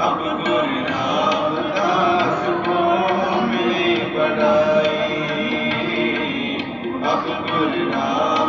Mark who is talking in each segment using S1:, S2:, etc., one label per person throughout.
S1: ਗੁਰੂ ਰਾਮ ਦਾਸ ਕੋ ਮੇਰੀ ਬਗਾਈ ਅਬ ਗੁਰੂ ਰਾਮ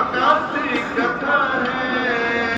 S1: अनासी कथा है